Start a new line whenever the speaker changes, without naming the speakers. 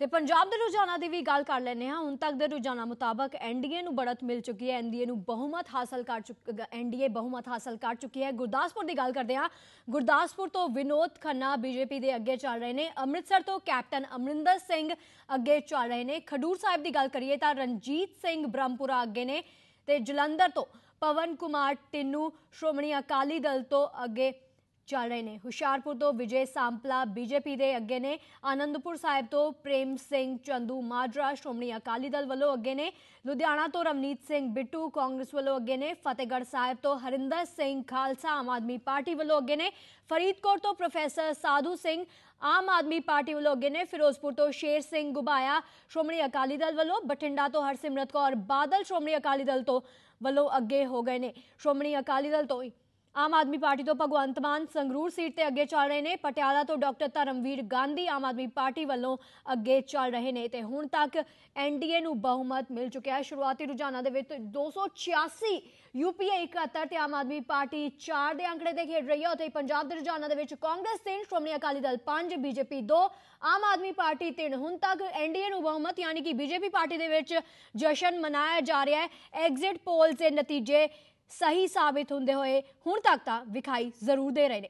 ਤੇ ਪੰਜਾਬ ਦੇ ਰੁਝਾਨਾਂ ਦੀ ਵੀ ਗੱਲ ਕਰ ਲੈਂਦੇ ਹਾਂ। ਹੁਣ ਤੱਕ ਦੇ ਰੁਝਾਨਾਂ ਮੁਤਾਬਕ ਐਨਡੀਏ ਨੂੰ ਬੜਤ ਮਿਲ ਚੁੱਕੀ ਹੈ। ਐਨਡੀਏ ਨੂੰ ਬਹੁਮਤ ਹਾਸਲ ਕਰ ਚੁੱਕ ਐਨਡੀਏ ਬਹੁਮਤ ਹਾਸਲ ਕਰ ਚੁੱਕੀ ਹੈ। ਗੁਰਦਾਸਪੁਰ ਦੀ ਗੱਲ ਕਰਦੇ ਹਾਂ। ਗੁਰਦਾਸਪੁਰ ਤੋਂ ਵਿਨੋਦ ਖੰਨਾ ਬੀਜੇਪੀ ਦੇ ਅੱਗੇ ਚੱਲ ਰਹੇ ਨੇ। ਅੰਮ੍ਰਿਤਸਰ ਤੋਂ ਕੈਪਟਨ ਅਮਰਿੰਦਰ ਸਿੰਘ ਅੱਗੇ ਚੱਲ ਰਹੇ ਨੇ। ਖਡੂਰ ਸਾਹਿਬ ਦੀ ਗੱਲ ਕਰੀਏ ਤਾਂ ਰਣਜੀਤ ਸਿੰਘ ਬ੍ਰਹਮਪੁਰਾ ਅੱਗੇ ਨੇ ਤੇ ਜਲੰਧਰ ਤੋਂ ਪਵਨ ਕੁਮਾਰ ਟਿੰਨੂ, ਸ਼੍ਰੋਮਣੀ ਅਕਾਲੀ ਦਲ ਤੋਂ ਅੱਗੇ ਚੱਲ ਰਹੇ ਨੇ। ਹੁਸ਼ਿਆਰਪੁਰ ਤੋਂ ਵਿਜੇ ਸਾਂਪਲਾ ਬੀਜੇਪੀ ਦੇ ਅੱਗੇ ਨੇ। ਆਨੰਦਪੁਰ ਸਾਹਿਬ ਤੋਂ ਪ੍ਰੇਮ ਸਿੰਘ ਚੰਦੂ ਮਾਜਰਾ, ਸ਼੍ਰੋਮਣੀ ਅਕਾਲੀ ਦਲ ਵੱਲੋਂ ਅੱਗੇ ਨੇ। ਲੁਧਿਆਣਾ ਤੋਂ ਰਵਨੀਤ ਸਿੰਘ ਬਿੱਟੂ, ਕਾਂਗਰਸ ਵੱਲੋਂ ਅੱਗੇ ਨੇ। ਫਤਿਹਗੜ੍ਹ ਸਾਹਿਬ ਤੋਂ ਹਰਿੰਦਰ ਸਿੰਘ ਖਾਲਸਾ ਆਮ ਆਦਮੀ ਪਾਰਟੀ ਵੱਲੋਂ ਅੱਗੇ ਨੇ। ਫਰੀਦਕੋਟ ਤੋਂ ਪ੍ਰੋਫੈਸਰ ਸਾਧੂ ਸਿੰਘ ਆਮ ਆਦਮੀ ਪਾਰਟੀ ਵੱਲੋਂ ਅੱਗੇ ਨੇ। ਫਿਰੋਜ਼ਪੁਰ ਤੋਂ ਸ਼ੇਰ ਸਿੰਘ ਗੁਬਾਇਆ, ਸ਼੍ਰੋਮਣੀ ਅਕਾਲੀ ਦਲ ਵੱਲੋਂ। ਬਠਿੰਡਾ ਤੋਂ ਹਰਸਿਮਰਤ ਕੌਰ ਬਾਦਲ, ਸ਼੍ਰੋਮਣੀ ਅਕਾਲੀ ਦਲ ਤੋਂ ਵੱਲੋਂ ਅੱਗੇ ਹੋ ਗਏ ਨੇ। ਸ਼੍ਰੋਮਣੀ ਅਕਾਲੀ ਦਲ ਤੋਂ ਆਮ ਆਦਮੀ ਪਾਰਟੀ ਤੋਂ ਭਗਵੰਤ ਮਾਨ ਸੰਗਰੂਰ ਸੀਟ ਤੇ ਅੱਗੇ ਚੱਲ ਰਹੇ ਨੇ। ਪਟਿਆਲਾ ਤੋਂ ਡਾਕਟਰ ਧਰਮਵੀਰ ਗਾਂਧੀ ਆਮ ਆਦਮੀ ਪਾਰਟੀ ਵੱਲੋਂ ਅੱਗੇ ਚੱਲ ਰਹੇ ਨੇ ਤੇ ਹੁਣ ਤੱਕ ਐਨਡੀਏ ਨੂੰ ਬਹੁਮਤ ਮਿਲ ਚੁੱਕਿਆ ਹੈ। ਸ਼ੁਰੂਆਤੀ ਰੁਝਾਨਾਂ ਦੇ ਵਿੱਚ 286 ਯੂਪੀਏ 71 ਤੇ ਆਮ ਆਦਮੀ ਪਾਰਟੀ 4 ਦੇ ਅੰਕੜੇ ਤੇ ਖੇਡ ਰਹੀ ਹੈ। ਅਤੇ ਪੰਜਾਬ ਦੇ ਰੁਝਾਨਾਂ ਦੇ ਵਿੱਚ ਕਾਂਗਰਸ 3 ਸ਼੍ਰੋਮਣੀ ਅਕਾਲੀ ਦਲ 5 ਬੀਜੇਪੀ 2 ਆਮ ਆਦਮੀ ਪਾਰਟੀ 3 ਹੁਣ ਤੱਕ ਐਨਡੀਏ ਨੂੰ ਬਹੁਮਤ, ਯਾਨੀ ਕਿ ਬੀਜੇਪੀ ਪਾਰਟੀ ਦੇ ਵਿੱਚ ਜਸ਼ਨ ਮਨਾਇਆ ਜਾ ਰਿਹਾ ਹੈ। ਐਗਜ਼ਿਟ ਪੋਲ ਦੇ ਨਤੀਜੇ ਸਹੀ ਸਾਬਿਤ ਹੁੰਦੇ ਹੋਏ ਹੁਣ ਤੱਕ ਤਾਂ ਵਿਖਾਈ ਜ਼ਰੂਰ ਦੇ ਰਹੇ ਨੇ।